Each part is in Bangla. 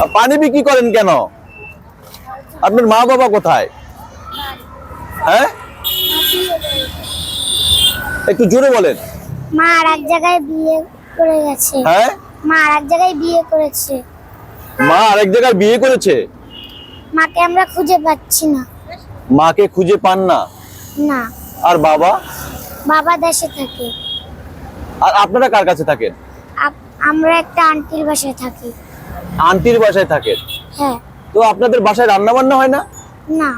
আর পানি বিক্রি করেন কেন? আপনার মা বাবা কোথায়? হ্যাঁ? একটু জোরে বলেন। মা আর এক জায়গায় বিয়ে করে গেছে। হ্যাঁ? মা আর এক জায়গায় বিয়ে করেছে। মা আরেক জায়গায় বিয়ে করেছে? মাকে আমরা খুঁজে পাচ্ছি না। মাকে খুঁজে পান না? না। আর বাবা? বাবা দেশে থাকে। আর আপনারা কার কাছে থাকেন? আমরা একটা আন্টির বাসায় থাকি। আন্টির বাসায় থাকেন হ্যাঁ। তো আপনাদের বাসায় রান্না বান্না হয় না? না।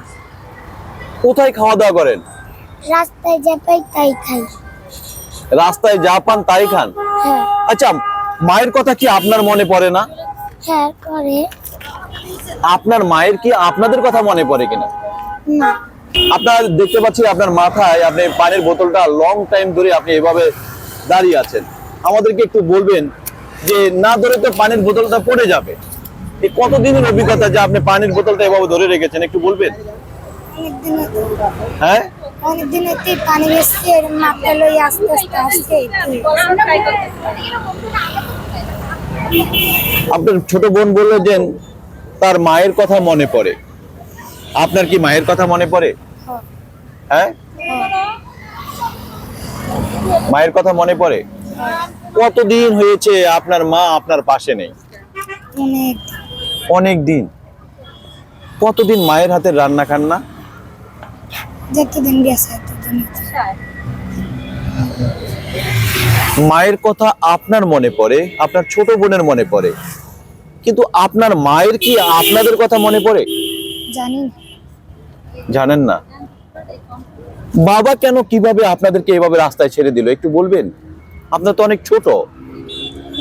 কোথায় খাওয়া দাওয়া করেন? রাস্তায় যা পাই তাই খাই। রাস্তায় যা পান তাই খান? হ্যাঁ। আচ্ছা মায়ের কথা কি আপনার মনে পড়ে না? হ্যাঁ করে আপনার মায়ের কি আপনাদের কথা মনে পড়ে কিনা? না। আপনার দেখতে পাচ্ছি আপনার মাথায় আপনি পানির বোতলটা লং টাইম ধরে আপনি এভাবে দাঁড়িয়ে আছেন। আমাদেরকে একটু বলবেন যে না ধরে তো পানির বোতলটা পড়ে যাবে। এই কতদিনের অভিজ্ঞতা যে আপনি পানির বোতলটা এভাবে ধরে রেখেছেন? একটু বলবেন? হ্যাঁ? অনেকদিন হতে পানি এসছে মাপটা লই আস্তে আস্তে আসছে আপনার ছোট বোন বলল যে তার মায়ের কথা মনে পড়ে। আপনার কি মায়ের কথা মনে পড়ে? হ্যাঁ। মায়ের কথা মনে পড়ে? কতদিন হয়েছে আপনার মা আপনার পাশে নেই? অনেক। দিন। কতদিন মায়ের হাতের রান্না খান না যতদিন মায়ের কথা আপনার মনে পড়ে আপনার ছোট বোনের মনে পড়ে কিন্তু আপনার মায়ের কি আপনাদের কথা মনে পড়ে? জানি জানেন না। বাবা কেন কীভাবে আপনাদেরকে এভাবে রাস্তায় ছেড়ে দিল একটু বলবেন? আপনার তো অনেক ছোট।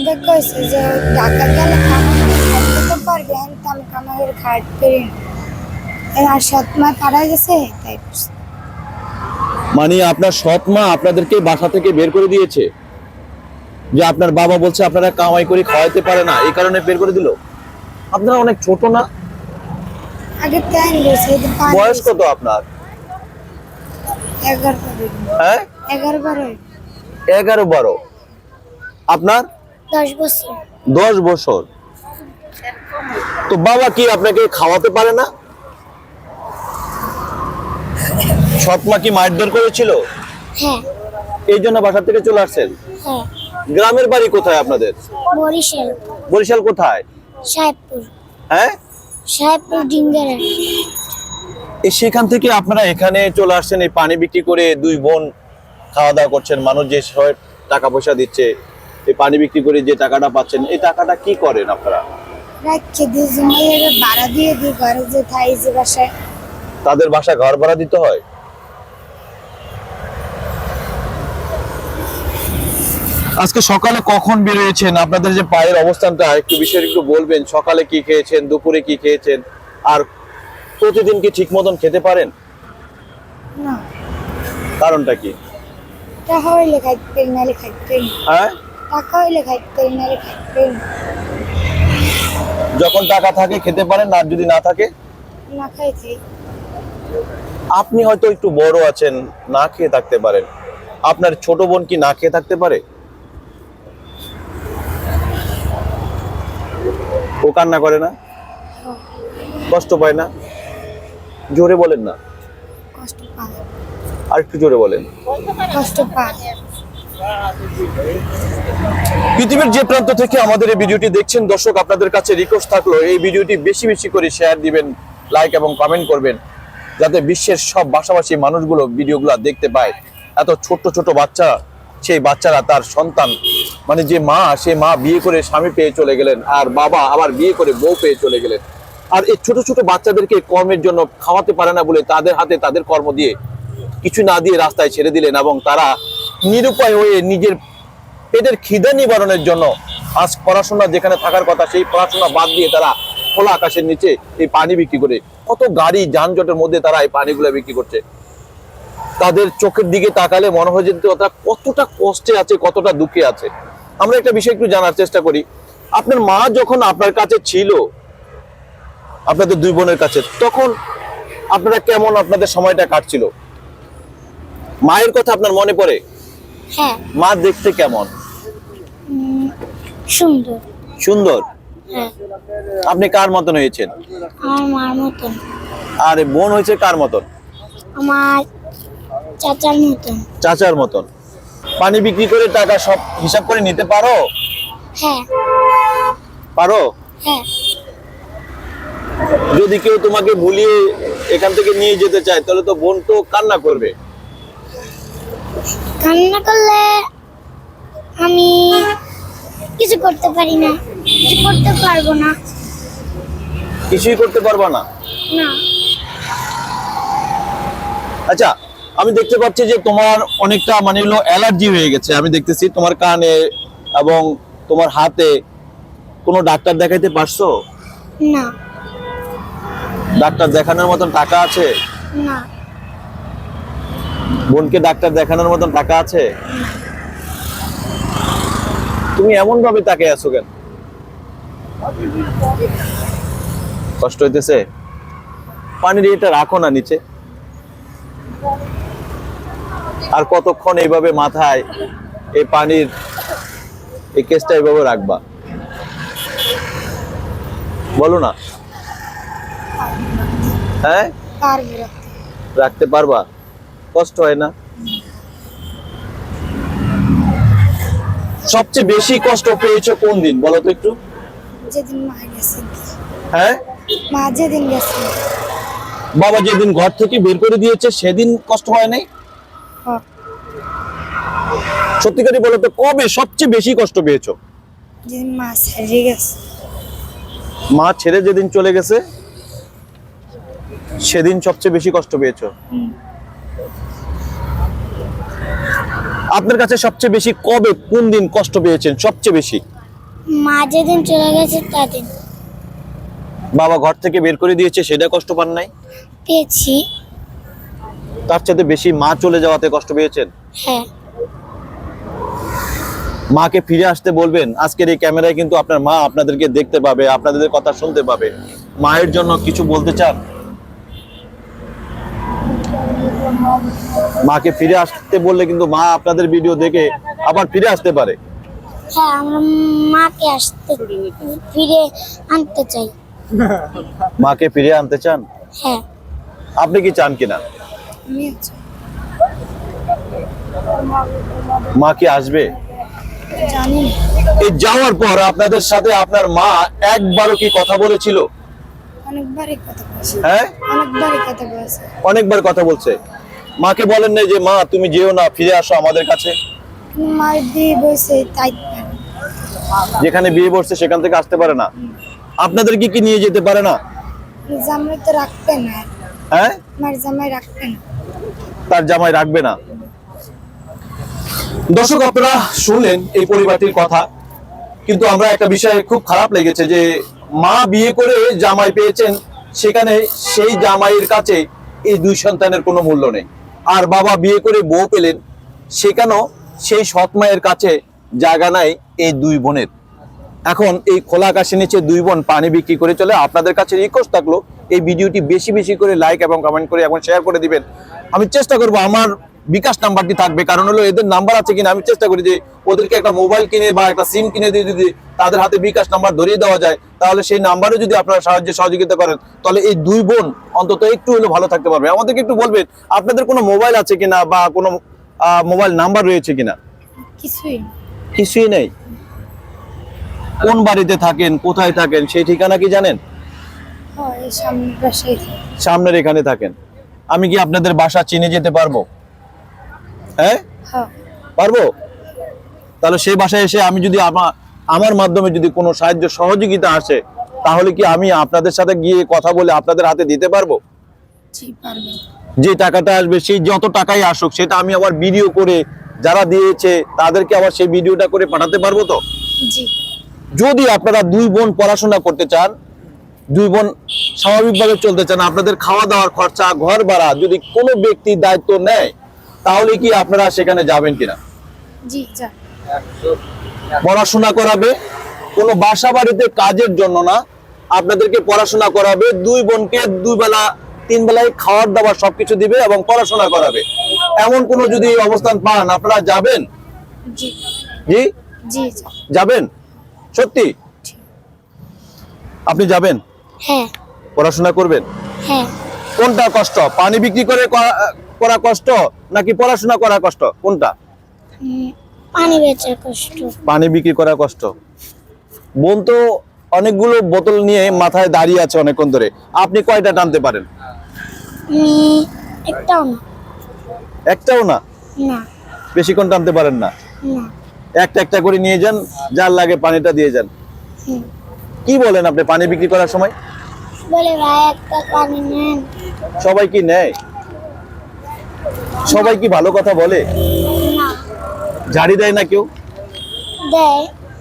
দেখো যে ঢাকা গেলে খাইতে তো পারবে আমি কামাইয়ের খাইতে পারি গেছে তাই মানে আপনার সৎ মা আপনাদেরকে বাসা থেকে বের করে দিয়েছে? যে আপনার বাবা বলছে আপনারা কামাই করে খাওয়াইতে পারে না এই কারণে বের করে দিল? আপনারা অনেক ছোট না? আগে টাইম গেছে বয়স কত আপনার? এগারো হ্যাঁ? এগারো বারো। এগারো বারো। আপনার? দশ বছর। দশ বছর। তো বাবা কি আপনাকে খাওয়াতে পারে না? সৎ মা কি মারধর করেছিল? হ্যাঁ। এই জন্য বাসা থেকে চলে আসছেন? হ্যাঁ। গ্রামের বাড়ি কোথায় আপনাদের? বরিশাল। বরিশাল কোথায়? সাহেবপুর। হ্যাঁ? সাহেবপুর ডিঙ্গারা। সেখান থেকে আপনারা এখানে চলে আসছেন এই পানি বিক্রি করে দুই বোন খাওয়া দাওয়া করছেন মানুষ যে টাকা পয়সা দিচ্ছে। এই পানি বিক্রি করে যে টাকাটা পাচ্ছেন এই টাকাটা কি করেন আপনারা? রাখছে দিয়ে ভাড়া দিয়ে দিই ঘরে যে থাই যে বাসায়। তাদের বাসা ঘর ভাড়া দিতে হয়? আজকে সকালে কখন বেরিয়েছেন? আপনাদের যে পায়ের অবস্থানটা একটু বিষয় একটু বলবেন সকালে কি খেয়েছেন দুপুরে কি খেয়েছেন আর প্রতিদিন কি ঠিক মতন খেতে পারেন? না। কারণটা কি। হ্যাঁ? টাকা হইলে খাইতে পারি খাইতে পারি না। যখন টাকা থাকে খেতে পারেন আর যদি না থাকে? না খাই খাই আপনি হয়তো একটু বড় আছেন না খেয়ে থাকতে পারেন। আপনার ছোট বোন কি না খেয়ে থাকতে পারে? ও কান্না করে না? কষ্ট পায় না? জোরে বলেন না। কষ্ট পায়। আর একটু জোরে বলেন। কষ্ট পায়। পৃথিবীর যে প্রান্ত থেকে আমাদের এই ভিডিওটি দেখছেন, দর্শক, আপনাদের কাছে রিকোয়েস্ট থাকল, এই ভিডিওটি বেশি বেশি করে শেয়ার দিবেন লাইক এবং কমেন্ট করবেন, যাতে বিশ্বের সব ভাষাভাষী মানুষগুলো ভিডিওগুলো দেখতে পায়। এত ছোট্ট ছোট বাচ্চা, সেই বাচ্চারা তার সন্তান মানে যে মা, সে মা বিয়ে করে স্বামী পেয়ে চলে গেলেন, আর বাবা আবার বিয়ে করে বউ পেয়ে চলে গেলেন। আর এই ছোট ছোট বাচ্চাদেরকে কর্মের জন্য খাওয়াতে পারে না বলে তাদের হাতে তাদের কর্ম দিয়ে কিছু না দিয়ে রাস্তায় ছেড়ে দিলেন, এবং তারা নিরুপায় হয়ে নিজের পেটের খিদে নিবারণের জন্য আজ পড়াশোনা যেখানে থাকার কথা, সেই পড়াশোনা বাদ দিয়ে তারা খোলা আকাশের নিচে এই পানি বিক্রি করে, কত গাড়ি যানজটের মধ্যে তারা এই পানিগুলো বিক্রি করছে। তাদের চোখের দিকে তাকালে মনে হয় যে তারা কতটা কষ্টে আছে, কতটা দুঃখে আছে। আমরা একটা বিষয় একটু জানার চেষ্টা করি। আপনার মা যখন আপনার কাছে ছিল, আপনাদের দুই বোনের কাছে, তখন আপনারা কেমন আপনাদের সময়টা কাটছিল? মায়ের কথা আপনার মনে পড়ে? হ্যাঁ। মা দেখতে কেমন? সুন্দর। সুন্দর? হ্যাঁ। আপনি কার মতন হয়েছেন? আমার মার মতন। আর বোন হয়েছে কার মতন? আমার চাচার মতন। চাচার মতন। পানি বিক্রি করে টাকা সব হিসাব করে নিতে পারো? হ্যাঁ। পারো? হ্যাঁ। যদি কেউ তোমাকে ভুলিয়ে এখান থেকে নিয়ে যেতে চায় তাহলে তো বোন তো কান্না করবে। কান্না করলে আমি কিছু করতে পারি না। কিছু করতে পারব না। কিছুই করতে পারবা না? না। আচ্ছা আমি দেখতে পাচ্ছি যে তোমার অনেকটা মানে হলো অ্যালার্জি হয়ে গেছে। আমি দেখতেছি তোমার কানে এবং তোমার হাতে কোনো ডাক্তার দেখাইতে পারছ? না। ডাক্তার দেখানোর মতন টাকা আছে? না। বোনকে ডাক্তার দেখানোর মতন টাকা আছে? তুমি এমন ভাবে তাকে আছো কেন? কষ্ট হইতেছে? পানির এটা রাখো না নিচে। আর কতক্ষণ এইভাবে মাথায় এই পানির এই কেসটা এইভাবে রাখবা? বলো না। হ্যাঁ? রাখতে। রাখতে পারবা? কষ্ট হয় না। সবচেয়ে বেশি কষ্ট পেয়েছ কোন দিন বলো তো একটু? যেদিন মা গেছে। হ্যাঁ? মা যেদিন গেছে। বাবা যেদিন ঘর থেকে বের করে দিয়েছে সেদিন কষ্ট হয় নাই? হ্যাঁ, সত্যিকারই বলো তো কবে সবচেয়ে বেশি কষ্ট পেয়েছ? যেদিন মা ছেড়ে গেছে। মা ছেড়ে যেদিন চলে গেছে সেদিন সবচেয়ে বেশি কষ্ট পেয়েছ? আপনার কাছে সবচেয়ে বেশি কবে কোন দিন কষ্ট পেয়েছেন সবচেয়ে বেশি? মা যেদিন চলে গেছে তাদিন। বাবা ঘর থেকে বের করে দিয়েছে সেটা কষ্ট পান নাই? পেয়েছি। তার চাইতে বেশি মা চলে যাওয়াতে কষ্ট পেয়েছেন? হ্যাঁ। মাকে ফিরে আসতে বলবেন আজকের এই ক্যামেরায় কিন্তু আপনার মা আপনাদেরকে দেখতে পাবে আপনাদের কথা শুনতে পাবে। মায়ের জন্য কিছু বলতে চান? মাকে ফিরে আসতে বললে কিন্তু মা আপনাদের ভিডিও দেখে আবার ফিরে আসতে পারে। হ্যাঁ আমরা মাকে আসতে ফিরে আনতে চাই। মাকে ফিরে আনতে চান? হ্যাঁ। আপনি কি চান কিনা? মা কি আসবে? এই যাওয়ার পর আপনাদের সাথে আপনার মা একবারও কি কথা বলেছিল? অনেকবারই কথা বলছে। হ্যাঁ? অনেকবারই কথা বলছে। অনেকবার কথা বলছে। মাকে বলেন নাই যে মা তুমি যেও না ফিরে আসো আমাদের কাছে বসে তাই। যেখানে বিয়ে বসছে সেখান থেকে আসতে পারে না। আপনাদের কি কি নিয়ে যেতে পারে না? জামাই তো রাখবে না। হ্যাঁ? আমার জামাই রাখবে না। তার জামাই রাখবে না। দর্শক আপনারা শুনলেন এই পরিবারটির কথা। কিন্তু আমরা একটা বিষয়ে খুব খারাপ লেগেছে যে মা বিয়ে করে জামাই পেয়েছেন সেখানে সেই জামাইয়ের কাছে এই দুই সন্তানের কোনো মূল্য নেই। আর বাবা বিয়ে করে বউ পেলেন, সেখানেও সেই সৎ মায়ের কাছে জায়গা নাই এই দুই বোনের। এখন এই খোলা আকাশের নিচে দুই বোন পানি বিক্রি করে চলে। আপনাদের কাছে রিকোয়েস্ট থাকল, এই ভিডিওটি বেশি বেশি করে লাইক এবং কমেন্ট করে এবং শেয়ার করে দিবেন। আমি চেষ্টা করব আমার বিকাশ নাম্বারটি থাকবে। কারণ হলো এদের নাম্বার আছে কিনা আমি চেষ্টা করি যে ওদেরকে একটা মোবাইল কিনে বা একটা সিম কিনে দিয়ে যদি তাদের হাতে বিকাশ নাম্বার ধরিয়ে দেওয়া যায় তাহলে সেই নাম্বারে যদি আপনারা সাহায্য সহযোগিতা করেন তাহলে এই দুই বোন অন্তত একটু হলেও ভালো থাকতে পারবে। আমাদেরকে একটু বলবেন আপনাদের কোনো মোবাইল আছে কিনা বা কোনো মোবাইল নাম্বার রয়েছে কিনা? কিছুই কিছুই নেই? কোন বাড়িতে থাকেন কোথায় থাকেন সেই ঠিকানা কি জানেন? সামনের সামনের এখানে থাকেন। আমি কি আপনাদের বাসা চিনে যেতে পারব? হ্যাঁ? হ্যাঁ। পারব? তাহলে সেই বাসায় এসে আমি যদি আমার আমার মাধ্যমে যদি কোনো সাহায্য সহযোগিতা আসে তাহলে কি আমি আপনাদের সাথে গিয়ে কথা বলে আপনাদের হাতে দিতে পারব? যে টাকাটা আসবে সেই যত টাকাই আসুক সেটা আমি আবার ভিডিও করে যারা দিয়েছে তাদেরকে আবার সেই ভিডিওটা করে পাঠাতে পারব তো? যদি আপনারা দুই বোন পড়াশোনা করতে চান দুই বোন স্বাভাবিকভাবে চলতে চান আপনাদের খাওয়া দাওয়ার খরচা ঘর ভাড়া যদি কোনো ব্যক্তি দায়িত্ব নেয় তাহলে কি আপনারা সেখানে যাবেন কিনা? জি পড়াশোনা করাবে কোনো বাসা বাড়িতে কাজের জন্য না আপনাদেরকে পড়াশোনা করাবে দুই বোনকে দুই বেলা তিন বেলায় খাওয়ার দাওয়ার সবকিছু দিবে এবং পড়াশোনা করাবে। এমন কোনো যদি অবস্থান পান আপনারা যাবেন? জি। যাবেন? সত্যি? আপনি যাবেন? হ্যাঁ। পড়াশোনা করবেন? হ্যাঁ। কোনটা কষ্ট? পানি বিক্রি করে করা- কষ্ট নাকি পড়াশোনা করা কষ্ট? কোনটা? পানি বেচার কষ্ট। পানি বিক্রি করা কষ্ট। বোন তো অনেকগুলো বোতল নিয়ে মাথায় দাঁড়িয়ে আছে অনেকক্ষণ ধরে। আপনি কয়টা টানতে পারেন? একটাও না। একটাও না? না। বেশিক্ষণ টানতে পারেন না? না। একটা একটা করে নিয়ে যান যার লাগে পানিটা দিয়ে যান। কি বলেন আপনি পানি বিক্রি করার সময়? বলে ভাই একটা পানি নেন। সবাই কি নেয়? সবাই কি ভালো কথা বলে? ঝাড়ি দেয় না কেউ?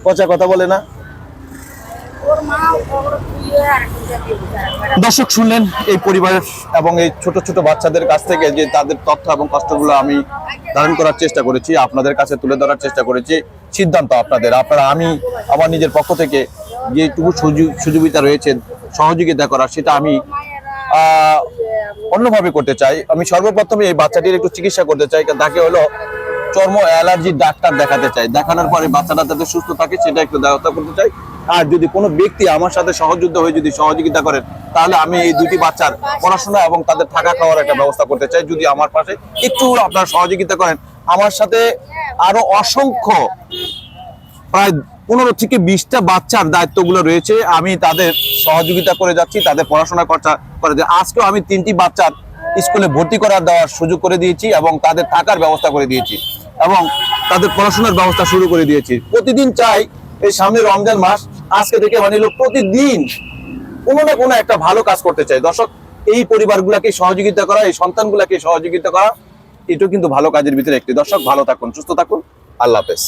পচা কথা বলে না? দর্শক শুনলেন এই পরিবারের এবং এই ছোট ছোট বাচ্চাদের কাছ থেকে যে তাদের তথ্য এবং কষ্টগুলো আমি ধারণ করার চেষ্টা করেছি আপনাদের কাছে তুলে ধরার চেষ্টা করেছি সিদ্ধান্ত আপনাদের। আপনারা আমি আমার নিজের পক্ষ থেকে যেটুকু সুযোগ সুযোগিতা রয়েছে সহযোগিতা করার সেটা আমি অন্যভাবে করতে চাই। আমি সর্বপ্রথমে এই বাচ্চাটির একটু চিকিৎসা করতে চাই তাকে হলো চর্ম অ্যালার্জির ডাক্তার দেখাতে চাই। দেখানোর পরে বাচ্চাটা যাতে সুস্থ থাকে, সেটা একটু ব্যবস্থা করতে চাই। আর যদি কোনো ব্যক্তি আমার সাথে সহযুদ্ধ হয়ে যদি সহযোগিতা করেন, তাহলে আমি এই দুটি বাচ্চার পড়াশোনা এবং তাদের থাকা খাওয়ার একটা ব্যবস্থা করতে চাই। যদি আমার পাশে একটু আপনারা সহযোগিতা করেন, আমার সাথে আরও অসংখ্য প্রায় পনেরো থেকে বিশটা বাচ্চার দায়িত্বগুলো রয়েছে। আমি তাদের সহযোগিতা করে যাচ্ছি, তাদের পড়াশোনা করে দিই। আজকেও আমি তিনটি বাচ্চার স্কুলে ভর্তি করার দেওয়ার সুযোগ করে দিয়েছি এবং তাদের থাকার ব্যবস্থা করে দিয়েছি এবং তাদের পড়াশোনার ব্যবস্থা শুরু করে দিয়েছি। প্রতিদিন চাই এই সামনে রমজান মাস, আজকে থেকে মানে হলো প্রতিদিন কোনো না কোনো একটা ভালো কাজ করতে চাই। দর্শক, এই পরিবারগুলোকে সহযোগিতা করা, এই সন্তানগুলোকে সহযোগিতা করা, এটাও কিন্তু ভালো কাজের ভিতরে একটি। দর্শক, ভালো থাকুন, সুস্থ থাকুন। আল্লাহ হাফেজ।